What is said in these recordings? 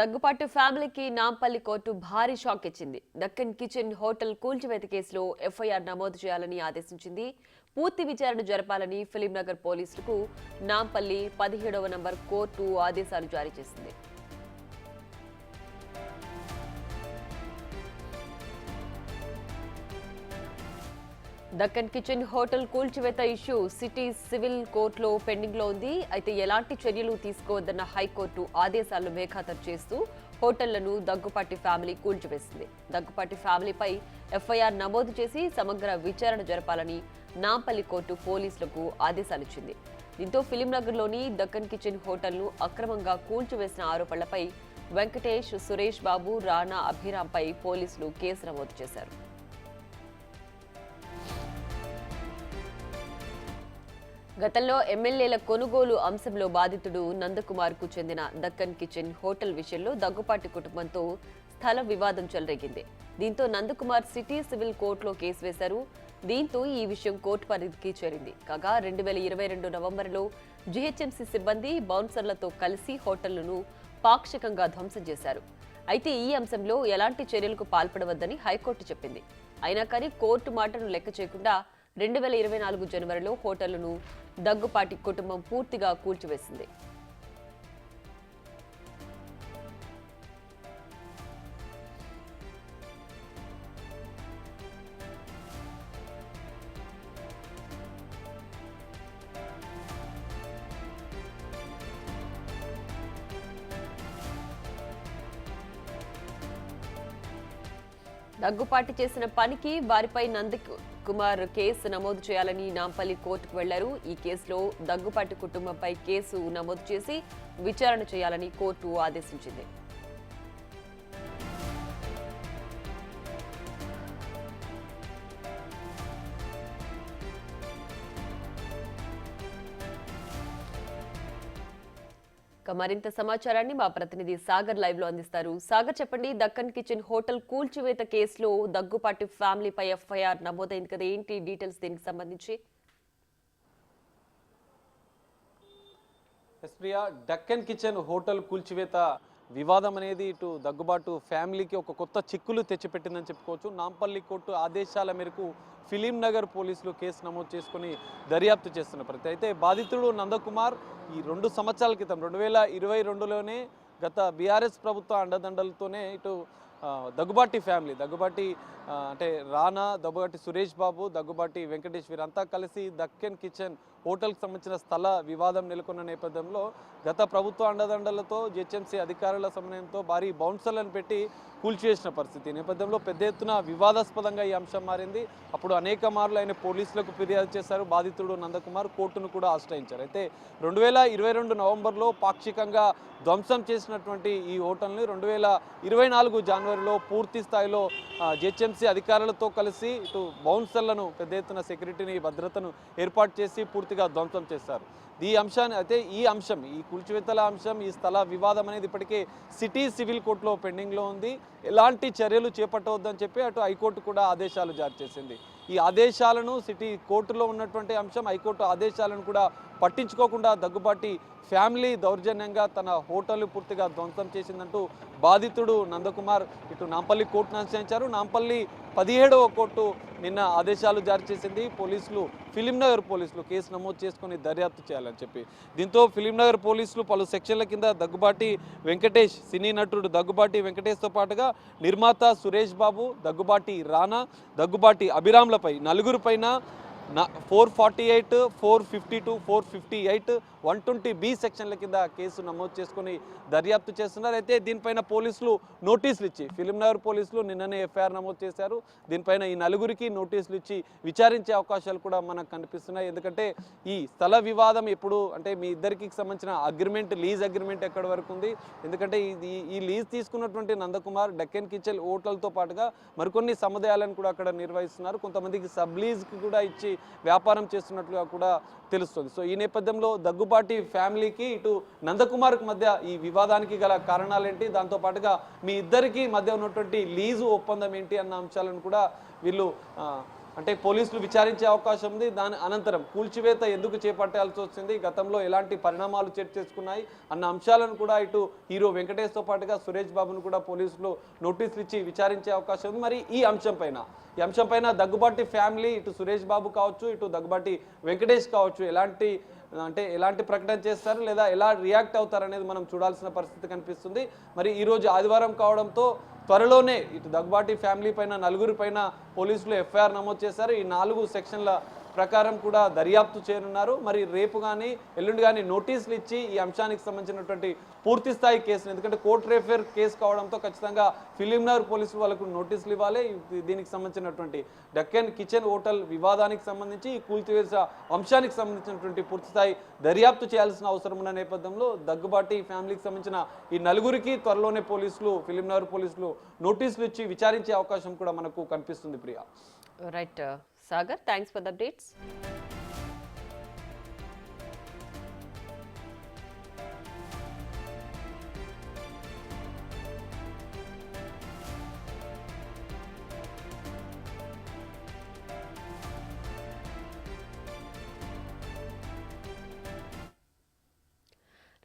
దగ్గుపాటు ఫ్యామిలీకి నాంపల్లి కోర్టు భారీ షాక్ ఇచ్చింది. దక్కన్ కిచెన్ హోటల్ కూల్చివేత కేసులో ఎఫ్ఐఆర్ నమోదు చేయాలని ఆదేశించింది. పూర్తి విచారణ జరపాలని ఫిలింనగర్ పోలీసులకు నాంపల్లి పదిహేడవ నంబర్ కోర్టు ఆదేశాలు జారీ చేసింది. దక్కన్ కిచెన్ హోటల్ కూల్చివేత ఇష్యూ సిటీ సివిల్ కోర్టులో పెండింగ్లో ఉంది. అయితే ఎలాంటి చర్యలు తీసుకోవద్దన్న హైకోర్టు ఆదేశాలను మేఖాతరు చేస్తూ హోటళ్ళను దగ్గుపాటి ఫ్యామిలీ కూల్చివేసింది. దగ్గుపాటి ఫ్యామిలీపై ఎఫ్ఐఆర్ నమోదు చేసి సమగ్ర విచారణ జరపాలని నాంపల్లి కోర్టు పోలీసులకు ఆదేశాలిచ్చింది. దీంతో ఫిలింనగర్లోని దక్కన్ కిచెన్ హోటల్ను అక్రమంగా కూల్చివేసిన ఆరోపణలపై వెంకటేష్ సురేష్ బాబు రాణా అభిరాంపై పోలీసులు కేసు నమోదు చేశారు. గతంలో ఎమ్మెల్యేల కొనుగోలు అంశంలో బాధితుడు నందకుమార్కు చెందిన దక్కన్ కిచెన్ హోటల్ విషయంలో దగ్గుపాటి కుటుంబంతో స్థల వివాదం చెలరేగింది. దీంతో నందకుమార్ సిటీ సివిల్ కోర్టులో కేసు వేశారు. దీంతో ఈ విషయం కోర్టు పరిధికి చేరింది. కాగా రెండు వేల ఇరవై రెండు నవంబర్లో జీహెచ్ఎంసీ సిబ్బంది బౌన్సర్లతో కలిసి హోటళ్ళను పాక్షికంగా ధ్వంసం చేశారు. అయితే ఈ అంశంలో ఎలాంటి చర్యలకు పాల్పడవద్దని హైకోర్టు చెప్పింది. అయినా కానీ కోర్టు మాటను లెక్క చేయకుండా రెండు వేల ఇరవై నాలుగు జనవరిలో హోటళ్ళను దగ్గుపాటి కుటుంబం పూర్తిగా కూల్చివేసింది. దగ్గుపాటి చేసిన పనికి వారిపై నంద్ కుమార్ కేసు నమోదు చేయాలని నాంపల్లి కోర్టుకు వెళ్ళారు. ఈ కేసులో దగ్గుపాటి కుటుంబంపై కేసు నమోదు చేసి విచారణ చేయాలని కోర్టు ఆదేశించింది. మరింత సమాచారాన్ని మా ప్రతినిధి సాగర్ లైవ్లో అందిస్తారు. సాగర్ చెప్పండి దక్కన్ కిచెన్ హోటల్ కూల్చివేత కేసులో దగ్గుపాటి ఫ్యామిలీపై ఎఫ్ఐఆర్ నమోదైంది కదా. ఏంటి డీటెయిల్స్ దీనికి సంబంధించి? ఎస్ప్రియా డక్కన్ కిచెన్ హోటల్ కూల్చివేత వివాదం అనేది ఇటు దగ్గుబాటు ఫ్యామిలీకి ఒక కొత్త చిక్కులు తెచ్చిపెట్టిందని చెప్పుకోవచ్చు. నాంపల్లి కోర్టు ఆదేశాల మేరకు ఫిలిం నగర్ పోలీసులు కేసు నమోదు చేసుకుని దర్యాప్తు చేస్తున్న ప్రతి అయితే బాధితుడు నందకుమార్ ఈ రెండు సంవత్సరాల క్రితం రెండు వేల ఇరవై రెండులోనే గత బీఆర్ఎస్ ప్రభుత్వ అండదండలతోనే ఇటు దగ్గుబాటి ఫ్యామిలీ దగ్గుబాటి అంటే రానా దగ్గుబాటి సురేష్ బాబు దగ్గుబాటి వెంకటేష్ వీరంతా కలిసి దక్కన్ కిచెన్ హోటల్కి సంబంధించిన స్థల వివాదం నెలకొన్న నేపథ్యంలో గత ప్రభుత్వ అండదండలతో జిహెచ్ఎంసీ అధికారుల సమన్వయంతో భారీ బౌన్సర్లను పెట్టి కూల్చివేసిన పరిస్థితి. నేపథ్యంలో పెద్ద ఎత్తున వివాదాస్పదంగా ఈ అంశం మారింది. అప్పుడు అనేక మార్లు ఆయన పోలీసులకు ఫిర్యాదు చేశారు. బాధితుడు నందకుమార్ కోర్టును కూడా ఆశ్రయించారు. అయితే రెండు వేల ఇరవై రెండు నవంబర్లో పాక్షికంగా ధ్వంసం చేసినటువంటి ఈ హోటల్ని రెండు వేల ఇరవై నాలుగు జనవరిలో పూర్తి స్థాయిలో జిహెచ్ఎంసీ అధికారులతో కలిసి ఇటు బౌన్సర్లను పెద్ద ఎత్తున సెక్యూరిటీని భద్రతను ఏర్పాటు చేసి పూర్తిగా ధ్వంసం చేశారు. ఈ అంశాన్ని అయితే ఈ అంశం ఈ కూల్చివేతల అంశం ఈ స్థల వివాదం అనేది ఇప్పటికే సిటీ సివిల్ కోర్టులో పెండింగ్లో ఉంది. ఎలాంటి చర్యలు చేపట్టవద్దని చెప్పి అటు హైకోర్టు కూడా ఆదేశాలు జారీ చేసింది. ఈ ఆదేశాలను సిటీ కోర్టులో ఉన్నటువంటి అంశం హైకోర్టు ఆదేశాలను కూడా పట్టించుకోకుండా దగ్గుబాటి ఫ్యామిలీ దౌర్జన్యంగా తన హోటల్ పూర్తిగా ధ్వంసం చేసిందంటూ బాధితుడు నందకుమార్ ఇటు నాంపల్లి కోర్టును ఆశ్రయించారు. నాంపల్లి పదిహేడవ కోర్టు నిన్న ఆదేశాలు జారీ చేసింది. పోలీసులు ఫిలింనగర్ పోలీసులు కేసు నమోదు చేసుకుని దర్యాప్తు చేయాలని చెప్పి. దీంతో ఫిలింనగర్ పోలీసులు పలు సెక్షన్ల కింద దగ్గుబాటి వెంకటేష్ సినీ నటుడు దగ్గుబాటి వెంకటేష్తో పాటుగా నిర్మాత సురేష్ బాబు దగ్గుబాటి రానా దగ్గుబాటి అభిరామ్లపై నలుగురు పైన నా four forty eight four fifty two four fifty eight one twenty B సెక్షన్ల కింద కేసు నమోదు చేసుకుని దర్యాప్తు చేస్తున్నారు. అయితే దీనిపైన పోలీసులు నోటీసులు ఇచ్చి ఫిలింనగర్ పోలీసులు నిన్ననే ఎఫ్ఐఆర్ నమోదు చేశారు. దీనిపైన ఈ నలుగురికి నోటీసులు ఇచ్చి విచారించే అవకాశాలు కూడా మనకు కనిపిస్తున్నాయి. ఎందుకంటే ఈ స్థల వివాదం ఎప్పుడు అంటే మీ ఇద్దరికి సంబంధించిన అగ్రిమెంట్ లీజ్ అగ్రిమెంట్ ఎక్కడి వరకు ఉంది? ఎందుకంటే ఇది ఈ లీజ్ తీసుకున్నటువంటి నందకుమార్ డెక్కన్ కిచెన్ ఓట్లతో పాటుగా మరికొన్ని సముదాయాలను కూడా అక్కడ నిర్వహిస్తున్నారు. కొంతమందికి సబ్ లీజ్కి కూడా ఇచ్చి వ్యాపారం చేస్తున్నట్లుగా కూడా తెలుస్తుంది. సో ఈ నేపథ్యంలో దగ్గు దగ్గుబాటి ఫ్యామిలీకి ఇటు నందకుమార్కి మధ్య ఈ వివాదానికి గల కారణాలేంటి? దాంతో పాటుగా మీ ఇద్దరికి మధ్య ఉన్నటువంటి లీజు ఒప్పందం ఏంటి? అన్న అంశాలను కూడా వీళ్ళు అంటే పోలీసులు విచారించే అవకాశం ఉంది. దాని అనంతరం కూల్చివేత ఎందుకు చేపట్టాల్సి వచ్చింది? గతంలో ఎలాంటి పరిణామాలు చర్చ చేసుకున్నాయి? అన్న అంశాలను కూడా ఇటు హీరో వెంకటేష్తో పాటుగా సురేష్ బాబును కూడా పోలీసులు నోటీసులు ఇచ్చి విచారించే అవకాశం ఉంది. మరి ఈ అంశం పైన ఈ అంశం పైన దగ్గుబాటి ఫ్యామిలీ ఇటు సురేష్ బాబు కావచ్చు ఇటు దగ్గుబాటి వెంకటేష్ కావచ్చు ఎలాంటి అంటే ఎలాంటి ప్రకటన చేస్తారు? లేదా ఎలా రియాక్ట్ అవుతారు అనేది మనం చూడాల్సిన పరిస్థితి కనిపిస్తుంది. మరి ఈరోజు ఆదివారం కావడంతో త్వరలోనే ఇటు దగ్గుబాటి ఫ్యామిలీ పైన నలుగురి పైన పోలీసులు ఎఫ్ఐఆర్ నమోదు చేశారు. ఈ నాలుగు సెక్షన్ల ప్రకారం కూడా దర్యాప్తు చేయనున్నారు. మరి రేపు కానీ ఎల్లుండి కానీ నోటీసులు ఇచ్చి ఈ అంశానికి సంబంధించినటువంటి పూర్తి స్థాయి కేసును ఎందుకంటే కోర్ట్ రేఫేర్ కేసు కావడంతో ఖచ్చితంగా ఫిలింనగర్ పోలీసులు వాళ్ళకు నోటీసులు ఇవ్వాలి. దీనికి సంబంధించినటువంటి డక్కన్ కిచెన్ హోటల్ వివాదానికి సంబంధించి ఈ కూల్చివేస అంశానికి సంబంధించినటువంటి పూర్తి స్థాయి దర్యాప్తు చేయాల్సిన అవసరం ఉన్న నేపథ్యంలో దగ్గుబాటి ఫ్యామిలీకి సంబంధించిన ఈ నలుగురికి త్వరలోనే పోలీసులు ఫిలింనగర్ పోలీసులు నోటీసులు ఇచ్చి విచారించే అవకాశం కూడా మనకు కనిపిస్తుంది Priya. Right uh, Sagar thanks for the updates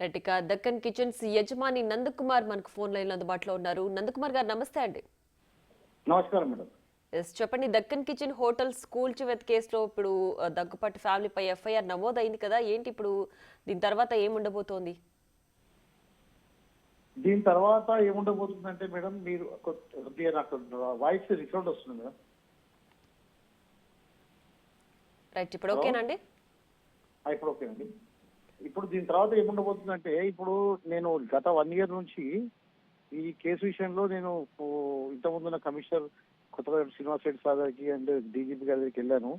right Deccan kitchens యజమాని నందకుమార్ మనకు ఫోన్ లైన్ అందుబాటులో ఉన్నారు. నందకుమార్ గారు నమస్తే అండి. నమస్కారం మేడం. చెప్పండి దక్కన్ కిచెన్ హోటల్ స్కూల్ చివత్ కేసులో ఇప్పుడు దగ్గుపాటి ఫ్యామిలీపై ఎఫ్ఐఆర్ నమోదైంది కదా ఏంటి ఇప్పుడు దీని తర్వాత ఏముండబోతోంది? దీని తర్వాత ఏముండబోతుందంటే మేడం మీరు కొద్దిగా నాకు వాయిస్ రిసౌండ్ వస్తుంది మేడం. రైట్ ఇప్పుడు ఓకేనండి? ఇప్పుడు ఓకేనండి. ఇప్పుడు దీని తర్వాత ఏముండబోతుందంటే ఇప్పుడు నేను గత వన్ ఇయర్ నుంచి ఈ కేసు విషయంలో నేను ఇంతకుముందున్న కమిషనర్ కొత్తగా శ్రీనివాస్ రెడ్డి సార్ గారికి అండ్ డీజీపీ గారి దగ్గరికి వెళ్ళాను.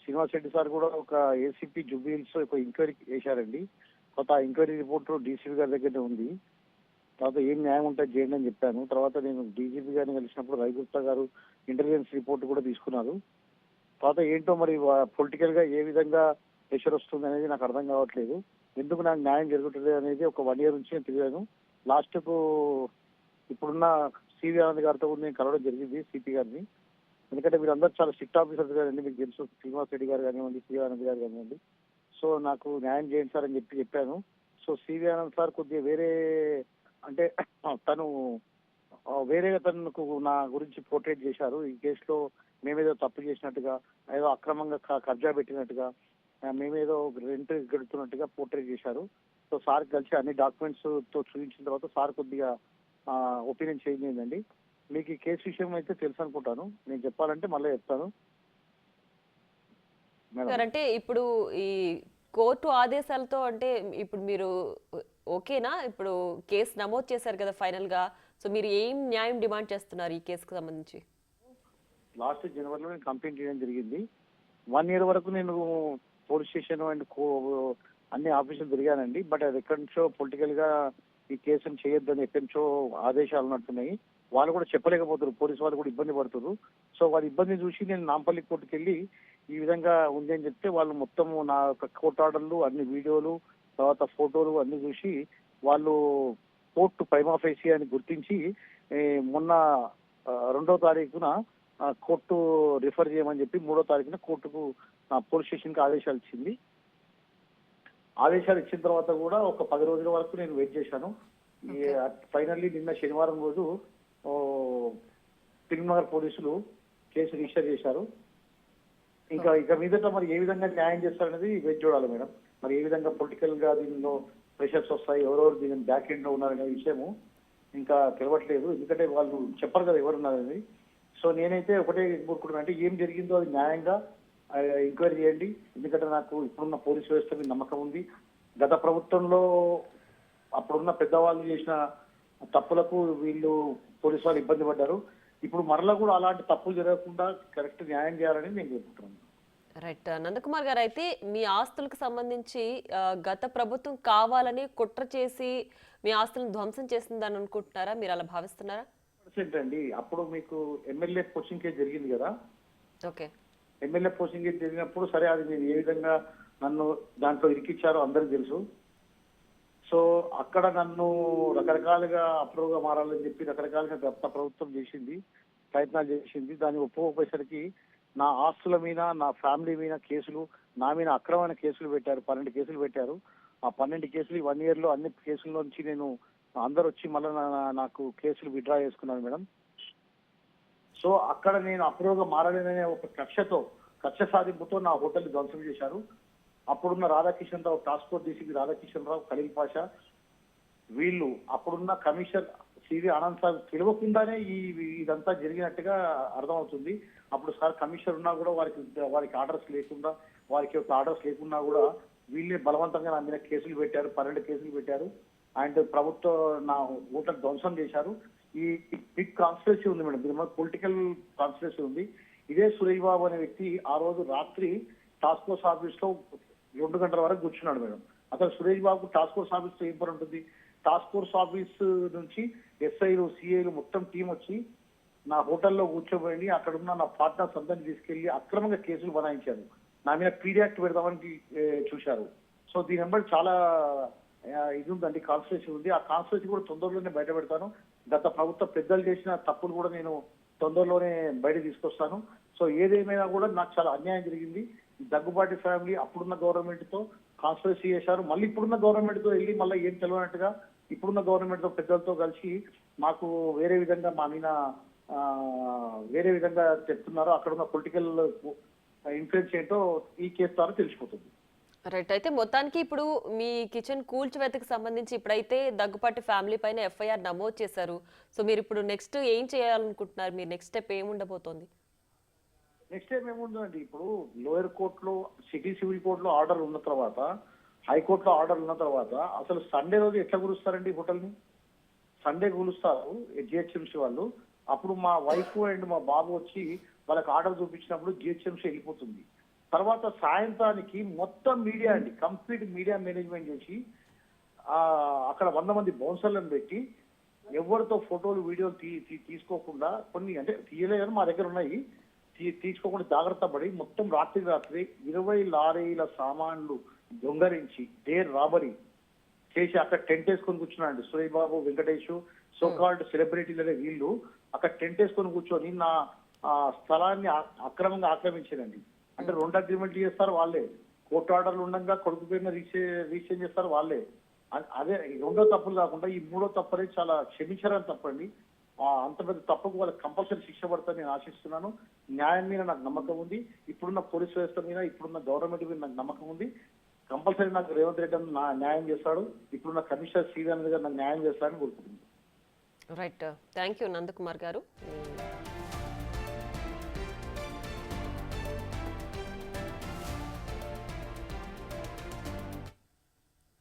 శ్రీనివాస్ రెడ్డి సార్ కూడా ఒక ఏసీపీ జుబిల్స్ ఒక ఎంక్వైరీ వేశారండి కొత్త ఎంక్వైరీ రిపోర్ట్ డీసీపీ గారి దగ్గర ఉంది. తర్వాత ఏం న్యాయం ఉంటుంది చేయండి అని చెప్పాను. తర్వాత నేను డీజీపీ గారిని కలిసినప్పుడు రవిగుప్తా గారు ఇంటెలిజెన్స్ రిపోర్ట్ కూడా తీసుకున్నారు. తర్వాత ఏంటో మరి పొలిటికల్గా ఏ విధంగా ప్రెషర్ వస్తుంది అనేది నాకు అర్థం కావట్లేదు. ఎందుకు నాకు న్యాయం జరుగుతుంది అనేది ఒక వన్ ఇయర్ నుంచి నేను తిరిగాను. లాస్ట్కు ఇప్పుడున్న సివి ఆనంద్ గారితో కూడా నేను కలవడం జరిగింది సిపి గారిని. ఎందుకంటే మీరందరూ చాలా స్ట్రిక్ట్ ఆఫీసర్స్ గారండి మీకు తెలుసు శ్రీనివాస్ రెడ్డి గారు కానివ్వండి సివి ఆనంద్ గారు కానివ్వండి. సో నాకు న్యాయం చేయండి సార్ అని చెప్పి చెప్పాను. సో సివి ఆనంద్ సార్ కొద్దిగా వేరే అంటే తను వేరే తనకు నా గురించి పోర్ట్రేట్ చేశారు. ఈ కేసులో మేమేదో తప్పు చేసినట్టుగా ఏదో అక్రమంగా కబ్జా పెట్టినట్టుగా మేమేదో రెంట్ గడుతున్నట్టుగా పోర్ట్రేట్ చేశారు. సో సార్ కలిసి అన్ని డాక్యుమెంట్స్తో చూపించిన తర్వాత సార్ కొద్దిగా ఒపీనియన్ చేంజ్ అయిందండి. మీకు ఈ కేసు విషయం అయితే తెలుసు అనుకుంటాను. నేను చెప్పాలంటే మళ్ళీ చెప్తాను. అంటే ఇప్పుడు ఈ కోర్టు ఆదేశాలతో అంటే ఇప్పుడు మీరు ఓకేనా? ఇప్పుడు కేసు నమోదు చేశారు కదా ఫైనల్గా సో మీరు ఏం న్యాయం డిమాండ్ చేస్తున్నారు ఈ కేసుకు సంబంధించి? లాస్ట్ జనవరిలో నేను కంప్లైంట్ చేయడం జరిగింది. వన్ ఇయర్ వరకు నేను పోలీస్ స్టేషన్ అండ్ అన్ని ఆఫీసులు తిరిగానండి. బట్ అది ఎక్కడి నుంచో పొలిటికల్గా ఈ కేసును చేయొద్దని ఎక్కడి ఆదేశాలు ఉన్నట్టున్నాయి. వాళ్ళు కూడా చెప్పలేకపోతారు పోలీసు వాళ్ళు కూడా ఇబ్బంది పడుతున్నారు. సో వాళ్ళ ఇబ్బంది చూసి నేను నాంపల్లి కోర్టుకి వెళ్ళి ఈ విధంగా ఉంది అని చెప్తే వాళ్ళు మొత్తం నా యొక్క కోర్టు ఆర్డర్లు అన్ని వీడియోలు తర్వాత ఫోటోలు అన్ని చూసి వాళ్ళు కోర్టు ప్రైమాఫేసి అని గుర్తించి మొన్న రెండో తారీఖున కోర్టు రిఫర్ చేయమని చెప్పి మూడో తారీఖున కోర్టుకు పోలీస్ స్టేషన్కి ఆదేశాలు ఇచ్చింది. ఆదేశాలు ఇచ్చిన తర్వాత కూడా ఒక పది రోజుల వరకు నేను వెయిట్ చేశాను. ఫైనల్లీ నిన్న శనివారం రోజు తిరుమల పోలీసులు కేసు రిజిస్టర్ చేశారు. ఇంకా ఇక మీదట మరి ఏ విధంగా న్యాయం చేస్తారనేది వెయిట్ చూడాలి మేడం. మరి ఏ విధంగా పొలిటికల్గా దీనిలో ప్రెషర్స్ వస్తాయి ఎవరెవరు దీని బ్యాక్ ఎండ్లో ఉన్నారనే విషయము ఇంకా తెలవట్లేదు. ఎందుకంటే వాళ్ళు చెప్పరు కదా ఎవరున్నారనేది. సో నేనైతే ఒకటే కోరుకుంటున్నా అంటే ఏం జరిగిందో అది న్యాయంగా ఎంక్వైరీ చేయండి. ఎందుకంటే నాకు ఇప్పుడున్న పోలీస్ వ్యవస్థ మీద నమ్మకం ఉంది. గత ప్రభుత్వంలో అప్పుడున్న పెద్దవాళ్ళు చేసిన తప్పులకు వీళ్ళు పోలీసు వాళ్ళు ఇబ్బంది పడ్డారు. ఇప్పుడు మరలా కూడా అలాంటి తప్పులు జరగకుండా కరెక్ట్ న్యాయం చేయాలని నేను చెప్పుకుంటున్నాను రైట్ నందకుమార్ గారు అయితే మీ ఆస్తులకు సంబంధించి గత ప్రభుత్వం కావాలని కుట్ర చేసి మీ ఆస్తులను ధ్వంసం చేసిందని అనుకుంటున్నారా? మీరు అలా భావిస్తున్నారా? అండి. అప్పుడు మీకు ఎమ్మెల్యే కేసు జరిగింది కదా. ఓకే ఎమ్మెల్యే పోస్టింగ్ జరిగినప్పుడు సరే అది మీరు ఏ విధంగా నన్ను దాంట్లో ఇరికిచ్చారో అందరికి తెలుసు. సో అక్కడ నన్ను రకరకాలుగా అప్రూవ్గా మారాలని చెప్పి రకరకాలుగా గత ప్రభుత్వం చేసింది ప్రయత్నాలు చేసింది. దాన్ని ఒప్పుకోపోయేసరికి నా ఆస్తుల మీద నా ఫ్యామిలీ మీద కేసులు నా మీద అక్రమమైన కేసులు పెట్టారు. పన్నెండు కేసులు పెట్టారు. ఆ పన్నెండు కేసులు వన్ ఇయర్లో అన్ని కేసుల నుంచి నేను అందరు వచ్చి మళ్ళీ నాకు కేసులు విత్డ్రా చేసుకున్నాను మేడం. సో అక్కడ నేను అప్రూవ్గా మారలేననే ఒక కక్షతో కక్ష సాధింపుతో నా హోటల్ ధ్వంసం చేశారు. అప్పుడున్న Radhakishan Rao task force DCP Radhakishan Rao Khaleel Pasha వీళ్ళు అప్పుడున్న కమిషనర్ సివి ఆనంద్ సార్ తెలియకుండానే ఈ ఇదంతా జరిగినట్టుగా అర్థమవుతుంది. అప్పుడు సార్ కమిషనర్ ఉన్నా కూడా వారికి వారికి ఆర్డర్స్ లేకుండా వారికి ఒక ఆర్డర్స్ లేకున్నా కూడా వీళ్ళే బలవంతంగా నా మీద కేసులు పెట్టారు పన్నెండు కేసులు పెట్టారు. అండ్ ప్రభుత్వ నా ఓటర్ ధ్వంసం చేశారు. ఈ బిగ్ కాన్స్పిరసీ ఉంది మేడం. దీని పొలిటికల్ కాన్స్పిరసీ ఉంది. ఇదే సురేష్ బాబు అనే వ్యక్తి ఆ రోజు రాత్రి టాస్క్ ఫోర్స్ ఆఫీస్లో రెండు గంటల వరకు కూర్చున్నాడు మేడం. అసలు సురేష్ బాబు టాస్క్ ఫోర్స్ ఆఫీస్లో ఏం పని ఉంటుంది? టాస్క్ ఫోర్స్ ఆఫీస్ నుంచి ఎస్ఐలు సిఐలు మొత్తం టీం వచ్చి నా హోటల్లో కూర్చోబోయి అక్కడ ఉన్న నా పార్ట్నర్స్ అందరిని తీసుకెళ్ళి అక్రమంగా కేసులు బనాయించారు. నా మీద పీడియాక్ట్ పెడదామని చూశారు. సో దీని వెంబడి చాలా ఇది ఉందండి కాన్స్టిట్యూషన్ ఉంది. ఆ కాన్స్టిట్యూషన్ కూడా తొందరలోనే బయట పెడతాను. గత ప్రభుత్వ పెద్దలు చేసిన తప్పులు కూడా నేను తొందరలోనే బయట తీసుకొస్తాను. సో ఏదేమైనా కూడా నాకు చాలా అన్యాయం జరిగింది. దగ్గుబాటి ఫ్యామిలీ అప్పుడున్న గవర్నమెంట్తో కాన్స్పిరసీ చేశారు. మళ్ళీ ఇప్పుడున్న గవర్నమెంట్తో వెళ్ళి మళ్ళీ ఏం తెలియనట్టుగా ఇప్పుడున్న గవర్నమెంట్తో పెద్దలతో కలిసి మాకు వేరే విధంగా మా మీద వేరే విధంగా చెప్తున్నారు అక్కడ ఉన్న పొలిటికల్ ఇన్ఫ్లుయెన్స్ ఏంటో ఈ కేసు ద్వారా తెలిసిపోతుంది. రైట్ అయితే మొత్తానికి ఇప్పుడు మీ కిచెన్ కూల్చివేతకు సంబంధించి ఇప్పుడైతే దగ్గుపాటి ఫ్యామిలీ పైన ఎఫ్ఐఆర్ నమోదు చేశారు. సో మీరు ఇప్పుడు నెక్స్ట్ ఏం చేయాలనుకుంటున్నారు? మీ నెక్స్ట్ స్టెప్ ఏముండబోతోంది నెక్స్ట్ స్టెప్ ఏముందండి ఇప్పుడు లోయర్ కోర్టులో సిటీ సివిల్ కోర్టులో ఆర్డర్ ఉన్న తర్వాత హైకోర్టులో ఆర్డర్ ఉన్న తర్వాత అసలు సండే రోజు ఎట్లా కురుస్తారండి హోటల్ని? సండే కూలుస్తారు జిహెచ్ఎంసీ వాళ్ళు. అప్పుడు మా వైఫ్ అండ్ మా బాబు వచ్చి వాళ్ళకి ఆర్డర్ చూపించినప్పుడు జిహెచ్ఎంసీ వెళ్ళిపోతుంది. తర్వాత సాయంత్రానికి మొత్తం మీడియా అండి కంప్లీట్ మీడియా మేనేజ్మెంట్ చేసి అక్కడ వంద మంది బౌన్సర్లను పెట్టి ఎవరితో ఫోటోలు వీడియోలు తీ తీ- తీసుకోకుండా కొన్ని అంటే తీయలేదు కానీ మా దగ్గర ఉన్నాయి. తీసుకోకుండా జాగ్రత్త పడి మొత్తం రాత్రి రాత్రి ఇరవై లారీల సామాన్లు దొంగరించి డేర్ రాబరీ చేసి అక్కడ టెంట్ వేసుకొని కూర్చున్నాడు సురేష్ బాబు వెంకటేష్ సో కాల్డ్ సెలబ్రిటీలనే వీళ్ళు. అక్కడ టెంట్ వేసుకొని కూర్చొని నా స్థలాన్ని అక్రమంగా ఆక్రమించారండి. అంటే రెండు అగ్రిమెంట్ చేస్తారు వాళ్ళే. కోర్టు ఆర్డర్లు ఉండగా కొడుకు పేరున రీచే రీచేంజ్ చేస్తారు వాళ్ళే. అదే రెండో తప్పులు కాకుండా ఈ మూడో తప్పు అనేది చాలా క్షమించారని తప్పండి అంత పెద్ద తప్పుకు వాళ్ళకి కంపల్సరీ శిక్ష పడతారని నేను ఆశిస్తున్నాను. న్యాయం మీద నాకు నమ్మకం ఉంది. ఇప్పుడున్న పోలీస్ వ్యవస్థ మీద ఇప్పుడున్న గవర్నమెంట్ మీద నాకు నమ్మకం ఉంది. కంపల్సరీ నాకు రేవంత్ రెడ్డి నా- న్యాయం చేస్తాడు. ఇప్పుడున్న కమిషనర్ శ్రీరామ్ గారు నాకు న్యాయం చేస్తాడని కోరుకుంటున్నాను. రైట్ థ్యాంక్ యూ నందకుమార్ గారు.